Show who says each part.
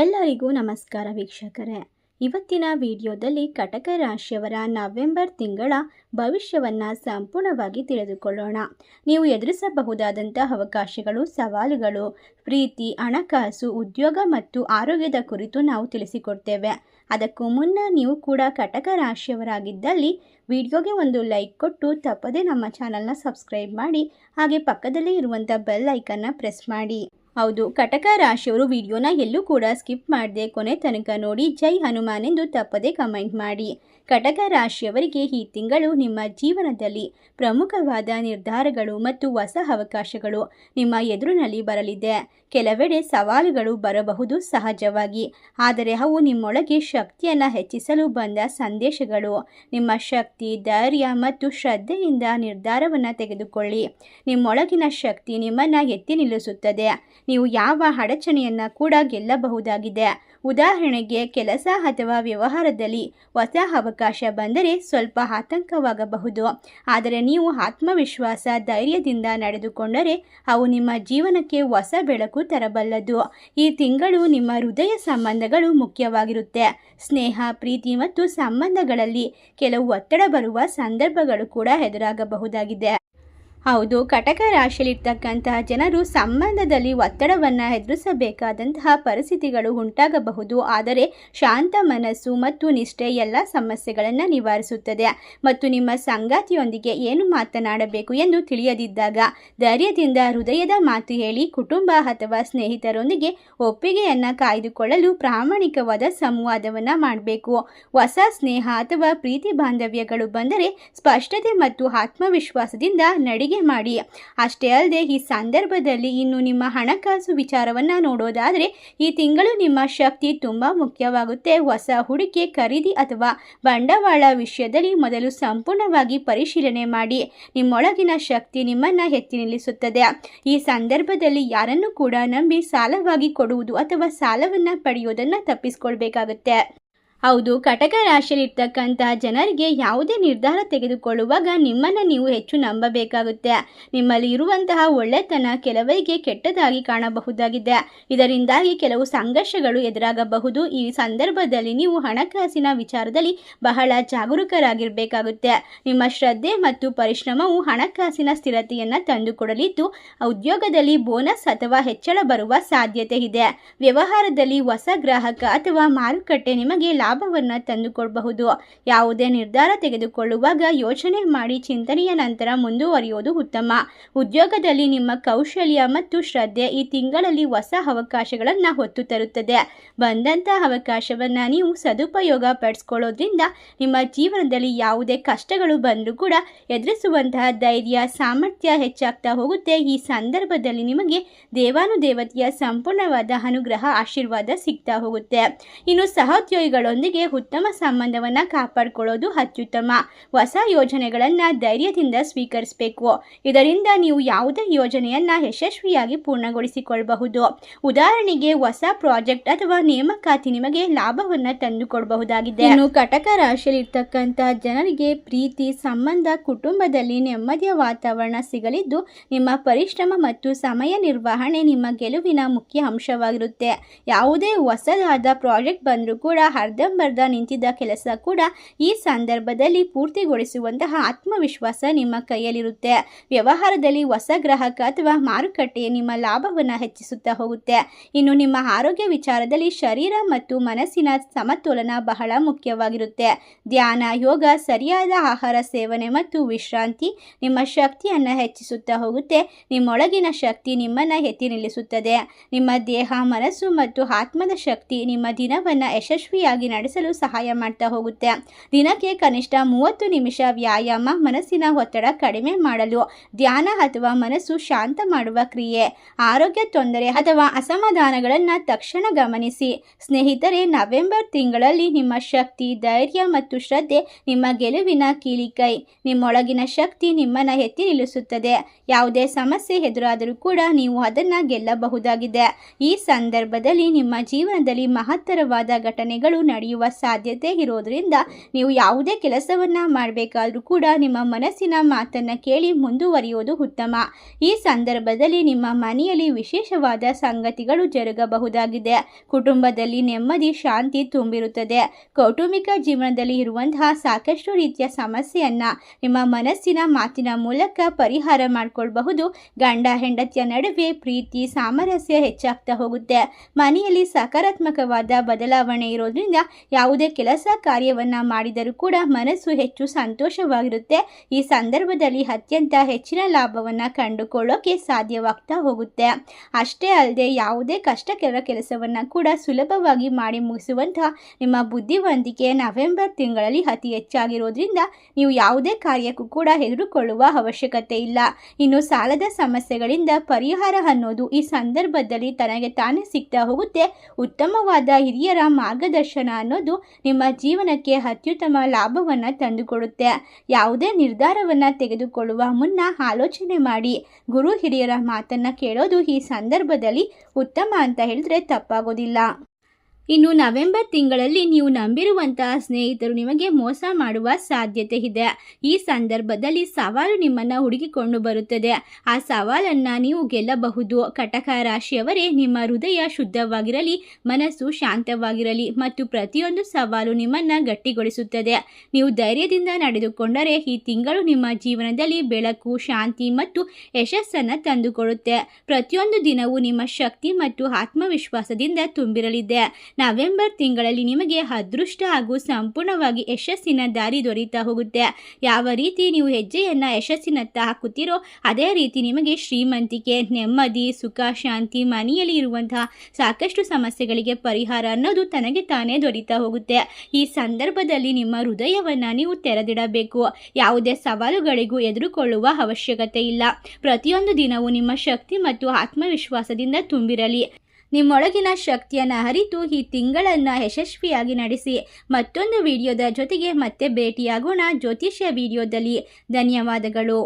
Speaker 1: ಎಲ್ಲರಿಗೂ ನಮಸ್ಕಾರ ವೀಕ್ಷಕರೇ. ಇವತ್ತಿನ ವಿಡಿಯೋದಲ್ಲಿ ಕಟಕ ರಾಶಿಯವರ ನವೆಂಬರ್ ತಿಂಗಳ ಭವಿಷ್ಯವನ್ನು ಸಂಪೂರ್ಣವಾಗಿ ತಿಳಿದುಕೊಳ್ಳೋಣ. ನೀವು ಎದುರಿಸಬಹುದಾದಂಥ ಅವಕಾಶಗಳು, ಸವಾಲುಗಳು, ಪ್ರೀತಿ, ಹಣಕಾಸು, ಉದ್ಯೋಗ ಮತ್ತು ಆರೋಗ್ಯದ ಕುರಿತು ನಾವು ತಿಳಿಸಿಕೊಡ್ತೇವೆ. ಅದಕ್ಕೂ ಮುನ್ನ ನೀವು ಕೂಡ ಕಟಕ ರಾಶಿಯವರಾಗಿದ್ದಲ್ಲಿ ವಿಡಿಯೋಗೆ ಒಂದು ಲೈಕ್ ಕೊಟ್ಟು ತಪ್ಪದೇ ನಮ್ಮ ಚಾನಲ್ನ ಸಬ್ಸ್ಕ್ರೈಬ್ ಮಾಡಿ ಹಾಗೆ ಪಕ್ಕದಲ್ಲೇ ಇರುವಂಥ ಬೆಲ್ ಐಕನ್ನ ಪ್ರೆಸ್ ಮಾಡಿ. ಹೌದು, ಕಟಕ ರಾಶಿಯವರು ವಿಡಿಯೋನ ಎಲ್ಲೂ ಕೂಡ ಸ್ಕಿಪ್ ಮಾಡದೆ ಕೊನೆ ತನಕ ನೋಡಿ, ಜೈ ಹನುಮಾನ್ ಎಂದು ತಪ್ಪದೆ ಕಮೆಂಟ್ ಮಾಡಿ. ಕಟಕ ರಾಶಿಯವರಿಗೆ ಈ ತಿಂಗಳು ನಿಮ್ಮ ಜೀವನದಲ್ಲಿ ಪ್ರಮುಖವಾದ ನಿರ್ಧಾರಗಳು ಮತ್ತು ಹೊಸ ಅವಕಾಶಗಳು ನಿಮ್ಮ ಎದುರಿನಲ್ಲಿ ಬರಲಿದೆ. ಕೆಲವೆಡೆ ಸವಾಲುಗಳು ಬರಬಹುದು ಸಹಜವಾಗಿ, ಆದರೆ ಅವು ನಿಮ್ಮೊಳಗೆ ಶಕ್ತಿಯನ್ನು ಹೆಚ್ಚಿಸಲು ಬಂದ ಸಂದೇಶಗಳು. ನಿಮ್ಮ ಶಕ್ತಿ, ಧೈರ್ಯ ಮತ್ತು ಶ್ರದ್ಧೆಯಿಂದ ನಿರ್ಧಾರವನ್ನು ತೆಗೆದುಕೊಳ್ಳಿ. ನಿಮ್ಮೊಳಗಿನ ಶಕ್ತಿ ನಿಮ್ಮನ್ನು ಎತ್ತಿ ನಿಲ್ಲಿಸುತ್ತದೆ. ನೀವು ಯಾವ ಅಡಚಣೆಯನ್ನು ಕೂಡ ಗೆಲ್ಲಬಹುದಾಗಿದೆ. ಉದಾಹರಣೆಗೆ ಕೆಲಸ ಅಥವಾ ವ್ಯವಹಾರದಲ್ಲಿ ಹೊಸ ಅವಕಾಶ ಬಂದರೆ ಸ್ವಲ್ಪ ಆತಂಕವಾಗಬಹುದು. ಆದರೆ ನೀವು ಆತ್ಮವಿಶ್ವಾಸ, ಧೈರ್ಯದಿಂದ ನಡೆದುಕೊಂಡರೆ ಅವು ನಿಮ್ಮ ಜೀವನಕ್ಕೆ ಹೊಸ ಬೆಳಕು ತರಬಲ್ಲದು. ಈ ತಿಂಗಳು ನಿಮ್ಮ ಹೃದಯ ಸಂಬಂಧಗಳು ಮುಖ್ಯವಾಗಿರುತ್ತೆ. ಸ್ನೇಹ, ಪ್ರೀತಿ ಮತ್ತು ಸಂಬಂಧಗಳಲ್ಲಿ ಕೆಲವು ಒತ್ತಡ ಬರುವ ಸಂದರ್ಭಗಳು ಕೂಡ ಎದುರಾಗಬಹುದಾಗಿದೆ. ಹೌದು, ಕಟಕ ರಾಶಿಯಲ್ಲಿರ್ತಕ್ಕಂತಹ ಜನರು ಸಂಬಂಧದಲ್ಲಿ ಒತ್ತಡವನ್ನು ಎದುರಿಸಬೇಕಾದಂತಹ ಪರಿಸ್ಥಿತಿಗಳು ಉಂಟಾಗಬಹುದು. ಆದರೆ ಶಾಂತ ಮನಸ್ಸು ಮತ್ತು ನಿಷ್ಠೆ ಎಲ್ಲ ಸಮಸ್ಯೆಗಳನ್ನು ನಿವಾರಿಸುತ್ತದೆ. ಮತ್ತು ನಿಮ್ಮ ಸಂಗಾತಿಯೊಂದಿಗೆ ಏನು ಮಾತನಾಡಬೇಕು ಎಂದು ತಿಳಿಯದಿದ್ದಾಗ, ಧೈರ್ಯದಿಂದ ಹೃದಯದ ಮಾತು ಹೇಳಿ, ಕುಟುಂಬ ಅಥವಾ ಸ್ನೇಹಿತರೊಂದಿಗೆ ಒಪ್ಪಿಗೆಯನ್ನು ಕಾಯ್ದುಕೊಳ್ಳಲು ಪ್ರಾಮಾಣಿಕವಾದ ಸಂವಾದವನ್ನು ಮಾಡಬೇಕು. ಹೊಸ ಸ್ನೇಹ ಅಥವಾ ಪ್ರೀತಿ ಬಾಂಧವ್ಯಗಳು ಬಂದರೆ ಸ್ಪಷ್ಟತೆ ಮತ್ತು ಆತ್ಮವಿಶ್ವಾಸದಿಂದ ನಡಿಗೆ ಮಾಡಿ. ಅಷ್ಟೇ ಅಲ್ಲದೆ ಈ ಸಂದರ್ಭದಲ್ಲಿ ಇನ್ನು ನಿಮ್ಮ ಹಣಕಾಸು ವಿಚಾರವನ್ನು ನೋಡೋದಾದರೆ ಈ ತಿಂಗಳು ನಿಮ್ಮ ಶಕ್ತಿ ತುಂಬ ಮುಖ್ಯವಾಗುತ್ತೆ. ಹೊಸ ಹೂಡಿಕೆ, ಖರೀದಿ ಅಥವಾ ಬಂಡವಾಳ ವಿಷಯದಲ್ಲಿ ಮೊದಲು ಸಂಪೂರ್ಣವಾಗಿ ಪರಿಶೀಲನೆ ಮಾಡಿ. ನಿಮ್ಮೊಳಗಿನ ಶಕ್ತಿ ನಿಮ್ಮನ್ನು ಎತ್ತಿ ನಿಲ್ಲಿಸುತ್ತದೆ. ಈ ಸಂದರ್ಭದಲ್ಲಿ ಯಾರನ್ನು ಕೂಡ ನಂಬಿ ಸಾಲವಾಗಿ ಕೊಡುವುದು ಅಥವಾ ಸಾಲವನ್ನು ಪಡೆಯುವುದನ್ನು ತಪ್ಪಿಸ್ಕೊಳ್ಬೇಕಾಗುತ್ತೆ. ಹೌದು, ಕಟಕ ರಾಶಿಯಲ್ಲಿರ್ತಕ್ಕಂತಹ ಜನರಿಗೆ ಯಾವುದೇ ನಿರ್ಧಾರ ತೆಗೆದುಕೊಳ್ಳುವಾಗ ನಿಮ್ಮನ್ನು ನೀವು ಹೆಚ್ಚು ನಂಬಬೇಕಾಗುತ್ತೆ. ನಿಮ್ಮಲ್ಲಿ ಇರುವಂತಹ ಒಳ್ಳೆತನ ಕೆಲವರಿಗೆ ಕೆಟ್ಟದಾಗಿ ಕಾಣಬಹುದಾಗಿದೆ. ಇದರಿಂದಾಗಿ ಕೆಲವು ಸಂಘರ್ಷಗಳು ಎದುರಾಗಬಹುದು. ಈ ಸಂದರ್ಭದಲ್ಲಿ ನೀವು ಹಣಕಾಸಿನ ವಿಚಾರದಲ್ಲಿ ಬಹಳ ಜಾಗರೂಕರಾಗಿರಬೇಕಾಗುತ್ತೆ. ನಿಮ್ಮ ಶ್ರದ್ಧೆ ಮತ್ತು ಪರಿಶ್ರಮವು ಹಣಕಾಸಿನ ಸ್ಥಿರತೆಯನ್ನು ತಂದುಕೊಡಲಿದ್ದು, ಉದ್ಯೋಗದಲ್ಲಿ ಬೋನಸ್ ಅಥವಾ ಹೆಚ್ಚಳ ಬರುವ ಸಾಧ್ಯತೆ ಇದೆ. ವ್ಯವಹಾರದಲ್ಲಿ ಹೊಸ ಗ್ರಾಹಕ ಅಥವಾ ಮಾರುಕಟ್ಟೆ ನಿಮಗೆ ಲಾಭವನ್ನು ತಂದುಕೊಡಬಹುದು. ಯಾವುದೇ ನಿರ್ಧಾರ ತೆಗೆದುಕೊಳ್ಳುವಾಗ ಯೋಚನೆ ಮಾಡಿ ಚಿಂತನೆಯ ನಂತರ ಮುಂದುವರಿಯುವುದು ಉತ್ತಮ. ಉದ್ಯೋಗದಲ್ಲಿ ನಿಮ್ಮ ಕೌಶಲ್ಯ ಮತ್ತು ಶ್ರದ್ಧೆ ಈ ತಿಂಗಳಲ್ಲಿ ಹೊಸ ಅವಕಾಶಗಳನ್ನು ಹೊತ್ತು ತರುತ್ತದೆ. ಬಂದಂಥ ಅವಕಾಶವನ್ನು ನೀವು ಸದುಪಯೋಗ ಪಡಿಸ್ಕೊಳ್ಳೋದ್ರಿಂದ ನಿಮ್ಮ ಜೀವನದಲ್ಲಿ ಯಾವುದೇ ಕಷ್ಟಗಳು ಬಂದರೂ ಕೂಡ ಎದುರಿಸುವಂತಹ ಧೈರ್ಯ, ಸಾಮರ್ಥ್ಯ ಹೆಚ್ಚಾಗ್ತಾ ಹೋಗುತ್ತೆ. ಈ ಸಂದರ್ಭದಲ್ಲಿ ನಿಮಗೆ ದೇವಾನುದೇವತೆಯ ಸಂಪೂರ್ಣವಾದ ಅನುಗ್ರಹ, ಆಶೀರ್ವಾದ ಸಿಗ್ತಾ ಹೋಗುತ್ತೆ. ಇನ್ನು ಸಹೋದ್ಯೋಗಿಗಳೊಂದಿಗೆ ಉತ್ತಮ ಸಂಬಂಧವನ್ನು ಕಾಪಾಡಿಕೊಳ್ಳೋದು ಅತ್ಯುತ್ತಮ. ಹೊಸ ಯೋಜನೆಗಳನ್ನು ಧೈರ್ಯದಿಂದ ಸ್ವೀಕರಿಸಬೇಕು. ಇದರಿಂದ ನೀವು ಯಾವುದೇ ಯೋಜನೆಯನ್ನು ಯಶಸ್ವಿಯಾಗಿ ಪೂರ್ಣಗೊಳಿಸಿಕೊಳ್ಳಬಹುದು ಉದಾಹರಣೆಗೆ ಹೊಸ ಪ್ರಾಜೆಕ್ಟ್ ಅಥವಾ ನೇಮಕಾತಿ ನಿಮಗೆ ಲಾಭವನ್ನು ತಂದುಕೊಡಬಹುದಾಗಿದೆ. ಇನ್ನು ಕಟಕ ರಾಶಿಯಲ್ಲಿರ್ತಕ್ಕಂಥ ಜನರಿಗೆ ಪ್ರೀತಿ, ಸಂಬಂಧ, ಕುಟುಂಬದಲ್ಲಿ ನೆಮ್ಮದಿಯ ವಾತಾವರಣ ಸಿಗಲಿದ್ದು, ನಿಮ್ಮ ಪರಿಶ್ರಮ ಮತ್ತು ಸಮಯ ನಿರ್ವಹಣೆ ನಿಮ್ಮ ಗೆಲುವಿನ ಮುಖ್ಯ ಅಂಶವಾಗಿರುತ್ತೆ. ಯಾವುದೇ ಹೊಸದಾದ ಪ್ರಾಜೆಕ್ಟ್ ಬಂದರೂ ಕೂಡ ಅರ್ಧಂಬರ್ಧ ನಿಂತಿದ್ದ ಕೆಲಸ ಕೂಡ ಈ ಸಂದರ್ಭದಲ್ಲಿ ಪೂರ್ತಿಗೊಳಿಸುವಂತಹ ಆತ್ಮವಿಶ್ವಾಸ ನಿಮ್ಮ ಕೈಯಲ್ಲಿರುತ್ತೆ. ವ್ಯವಹಾರದಲ್ಲಿ ಹೊಸ ಗ್ರಾಹಕ ಅಥವಾ ಮಾರುಕಟ್ಟೆ ನಿಮ್ಮ ಲಾಭವನ್ನು ಹೆಚ್ಚಿಸುತ್ತಾ ಹೋಗುತ್ತೆ. ಇನ್ನು ನಿಮ್ಮ ಆರೋಗ್ಯ ವಿಚಾರದಲ್ಲಿ ಶರೀರ ಮತ್ತು ಮನಸ್ಸಿನ ಸಮತೋಲನ ಬಹಳ ಮುಖ್ಯವಾಗಿರುತ್ತೆ. ಧ್ಯಾನ, ಯೋಗ, ಸರಿಯಾದ ಆಹಾರ ಸೇವನೆ ಮತ್ತು ವಿಶ್ರಾಂತಿ ನಿಮ್ಮ ಶಕ್ತಿಯನ್ನು ಹೆಚ್ಚಿಸುತ್ತಾ ಹೋಗುತ್ತೆ. ನಿಮ್ಮೊಳಗಿನ ಶಕ್ತಿ ನಿಮ್ಮನ್ನು ಎತ್ತಿ ನಿಲ್ಲಿಸುತ್ತದೆ. ನಿಮ್ಮ ದೇಹ, ಮನಸ್ಸು ಮತ್ತು ಆತ್ಮದ ಶಕ್ತಿ ನಿಮ್ಮ ದಿನವನ್ನು ಯಶಸ್ವಿಯಾಗಿ ನಡೆಸಲು ಸಹಾಯ ಮಾಡ್ತಾ ಹೋಗುತ್ತೆ. ದಿನಕ್ಕೆ ಕನಿಷ್ಠ ಮೂವತ್ತು ನಿಮಿಷ ವ್ಯಾಯಾಮ ಮನಸ್ಸಿನ ಒತ್ತಡ ಕಡಿಮೆ ಮಾಡಲು ಧ್ಯಾನ ಅಥವಾ ಮನಸ್ಸು ಶಾಂತ ಮಾಡುವ ಕ್ರಿಯೆ. ಆರೋಗ್ಯ ತೊಂದರೆ ಅಥವಾ ಅಸಮಾಧಾನಗಳನ್ನು ತಕ್ಷಣ ಗಮನಿಸಿ. ಸ್ನೇಹಿತರೆ, ನವೆಂಬರ್ ತಿಂಗಳಲ್ಲಿ ನಿಮ್ಮ ಶಕ್ತಿ, ಧೈರ್ಯ ಮತ್ತು ಶ್ರದ್ಧೆ ನಿಮ್ಮ ಗೆಲುವಿನ ಕೀಳಿಕೈ ನಿಮ್ಮೊಳಗಿನ ಶಕ್ತಿ ನಿಮ್ಮನ್ನು ಎತ್ತಿ ನಿಲ್ಲಿಸುತ್ತದೆ. ಯಾವುದೇ ಸಮಸ್ಯೆ ಎದುರಾದರೂ ಕೂಡ ನೀವು ಅದನ್ನು ಗೆಲ್ಲಬಹುದಾಗಿದೆ. ಈ ಸಂದರ್ಭದಲ್ಲಿ ನಿಮ್ಮ ಜೀವನದಲ್ಲಿ ಮಹತ್ತರವಾದ ಘಟನೆಗಳು ನಡೆಯ ನಡೆಯುವ ಸಾಧ್ಯತೆ ಇರೋದ್ರಿಂದ ನೀವು ಯಾವುದೇ ಕೆಲಸವನ್ನು ಮಾಡಬೇಕಾದ್ರೂ ಕೂಡ ನಿಮ್ಮ ಮನಸ್ಸಿನ ಮಾತನ್ನು ಕೇಳಿ ಮುಂದುವರಿಯೋದು ಉತ್ತಮ. ಈ ಸಂದರ್ಭದಲ್ಲಿ ನಿಮ್ಮ ಮನೆಯಲ್ಲಿ ವಿಶೇಷವಾದ ಸಂಗತಿಗಳು ಜರುಗಬಹುದಾಗಿದೆ. ಕುಟುಂಬದಲ್ಲಿ ನೆಮ್ಮದಿ, ಶಾಂತಿ ತುಂಬಿರುತ್ತದೆ. ಕೌಟುಂಬಿಕ ಜೀವನದಲ್ಲಿ ಇರುವಂತಹ ಸಾಕಷ್ಟು ರೀತಿಯ ಸಮಸ್ಯೆಯನ್ನ ನಿಮ್ಮ ಮನಸ್ಸಿನ ಮಾತಿನ ಮೂಲಕ ಪರಿಹಾರ ಮಾಡಿಕೊಳ್ಬಹುದು. ಗಂಡ, ಹೆಂಡತಿಯ ನಡುವೆ ಪ್ರೀತಿ, ಸಾಮರಸ್ಯ ಹೆಚ್ಚಾಗ್ತಾ ಹೋಗುತ್ತೆ. ಮನೆಯಲ್ಲಿ ಸಕಾರಾತ್ಮಕವಾದ ಬದಲಾವಣೆ ಇರೋದ್ರಿಂದ ಯಾವುದೇ ಕೆಲಸ ಕಾರ್ಯವನ್ನು ಮಾಡಿದರೂ ಕೂಡ ಮನಸ್ಸು ಹೆಚ್ಚು ಸಂತೋಷವಾಗಿರುತ್ತೆ. ಈ ಸಂದರ್ಭದಲ್ಲಿ ಅತ್ಯಂತ ಹೆಚ್ಚಿನ ಲಾಭವನ್ನು ಕಂಡುಕೊಳ್ಳೋಕೆ ಸಾಧ್ಯವಾಗ್ತಾ ಹೋಗುತ್ತೆ. ಅಷ್ಟೇ ಅಲ್ಲದೆ ಯಾವುದೇ ಕಷ್ಟಕರ ಕೆಲಸವನ್ನು ಕೂಡ ಸುಲಭವಾಗಿ ಮಾಡಿ ಮುಗಿಸುವಂತಹ ನಿಮ್ಮ ಬುದ್ಧಿವಂತಿಕೆ ನವೆಂಬರ್ ತಿಂಗಳಲ್ಲಿ ಅತಿ ಹೆಚ್ಚಾಗಿರೋದ್ರಿಂದ ನೀವು ಯಾವುದೇ ಕಾರ್ಯಕ್ಕೂ ಕೂಡ ಹೆದರುಕೊಳ್ಳುವ ಅವಶ್ಯಕತೆ ಇಲ್ಲ. ಇನ್ನು ಸಾಲದ ಸಮಸ್ಯೆಗಳಿಂದ ಪರಿಹಾರ ಅನ್ನೋದು ಈ ಸಂದರ್ಭದಲ್ಲಿ ತನಗೆ ತಾನೇ ಸಿಗ್ತಾ ಹೋಗುತ್ತೆ. ಉತ್ತಮವಾದ ಹಿರಿಯರ ಮಾರ್ಗದರ್ಶನ ಅನ್ನೋದು ನಿಮ್ಮ ಜೀವನಕ್ಕೆ ಅತ್ಯುತ್ತಮ ಲಾಭವನ್ನು ತಂದುಕೊಡುತ್ತೆ. ಯಾವುದೇ ನಿರ್ಧಾರವನ್ನು ತೆಗೆದುಕೊಳ್ಳುವ ಮುನ್ನ ಆಲೋಚನೆ ಮಾಡಿ. ಗುರು ಹಿರಿಯರ ಮಾತನ್ನು ಕೇಳೋದು ಈ ಸಂದರ್ಭದಲ್ಲಿ ಉತ್ತಮ ಅಂತ ಹೇಳಿದ್ರೆ ತಪ್ಪಾಗೋದಿಲ್ಲ. ಇನ್ನು ನವೆಂಬರ್ ತಿಂಗಳಲ್ಲಿ ನೀವು ನಂಬಿರುವಂತಹ ಸ್ನೇಹಿತರು ನಿಮಗೆ ಮೋಸ ಮಾಡುವ ಸಾಧ್ಯತೆ ಇದೆ. ಈ ಸಂದರ್ಭದಲ್ಲಿ ಸವಾಲು ನಿಮ್ಮನ್ನು ಹುಡುಕಿಕೊಂಡು ಬರುತ್ತದೆ. ಆ ಸವಾಲನ್ನು ನೀವು ಗೆಲ್ಲಬಹುದು. ಕಟಕ ರಾಶಿಯವರೇ, ನಿಮ್ಮ ಹೃದಯ ಶುದ್ಧವಾಗಿರಲಿ, ಮನಸ್ಸು ಶಾಂತವಾಗಿರಲಿ ಮತ್ತು ಪ್ರತಿಯೊಂದು ಸವಾಲು ನಿಮ್ಮನ್ನು ಗಟ್ಟಿಗೊಳಿಸುತ್ತದೆ. ನೀವು ಧೈರ್ಯದಿಂದ ನಡೆದುಕೊಂಡರೆ ಈ ತಿಂಗಳು ನಿಮ್ಮ ಜೀವನದಲ್ಲಿ ಬೆಳಕು, ಶಾಂತಿ ಮತ್ತು ಯಶಸ್ಸನ್ನು ತಂದುಕೊಡುತ್ತೆ. ಪ್ರತಿಯೊಂದು ದಿನವೂ ನಿಮ್ಮ ಶಕ್ತಿ ಮತ್ತು ಆತ್ಮವಿಶ್ವಾಸದಿಂದ ತುಂಬಿರಲಿದೆ. ನವೆಂಬರ್ ತಿಂಗಳಲ್ಲಿ ನಿಮಗೆ ಅದೃಷ್ಟ ಹಾಗೂ ಸಂಪೂರ್ಣವಾಗಿ ಯಶಸ್ಸಿನ ದಾರಿ ದೊರೀತಾ ಹೋಗುತ್ತೆ. ಯಾವ ರೀತಿ ನೀವು ಹೆಜ್ಜೆಯನ್ನು ಯಶಸ್ಸಿನತ್ತ ಹಾಕುತ್ತೀರೋ, ಅದೇ ರೀತಿ ನಿಮಗೆ ಶ್ರೀಮಂತಿಕೆ, ನೆಮ್ಮದಿ, ಸುಖ, ಶಾಂತಿ, ಮನೆಯಲ್ಲಿ ಇರುವಂತಹ ಸಾಕಷ್ಟು ಸಮಸ್ಯೆಗಳಿಗೆ ಪರಿಹಾರ ಅನ್ನೋದು ತನಗೆ ತಾನೇ ದೊರೀತಾ ಹೋಗುತ್ತೆ. ಈ ಸಂದರ್ಭದಲ್ಲಿ ನಿಮ್ಮ ಹೃದಯವನ್ನು ನೀವು ತೆರೆದಿಡಬೇಕು. ಯಾವುದೇ ಸವಾಲುಗಳಿಗೂ ಎದುರುಕೊಳ್ಳುವ ಅವಶ್ಯಕತೆ ಇಲ್ಲ. ಪ್ರತಿಯೊಂದು ದಿನವೂ ನಿಮ್ಮ ಶಕ್ತಿ ಮತ್ತು ಆತ್ಮವಿಶ್ವಾಸದಿಂದ ತುಂಬಿರಲಿ. ನಿಮ್ಮೊಳಗಿನ ಶಕ್ತಿಯನ್ನು ಅರಿತು ಈ ತಿಂಗಳನ್ನು ಯಶಸ್ವಿಯಾಗಿ ನಡೆಸಿ. ಮತ್ತೊಂದು ವಿಡಿಯೋದ ಜೊತೆಗೆ ಮತ್ತೆ ಭೇಟಿಯಾಗೋಣ ಜ್ಯೋತಿಷ್ಯ ವಿಡಿಯೋದಲ್ಲಿ. ಧನ್ಯವಾದಗಳು.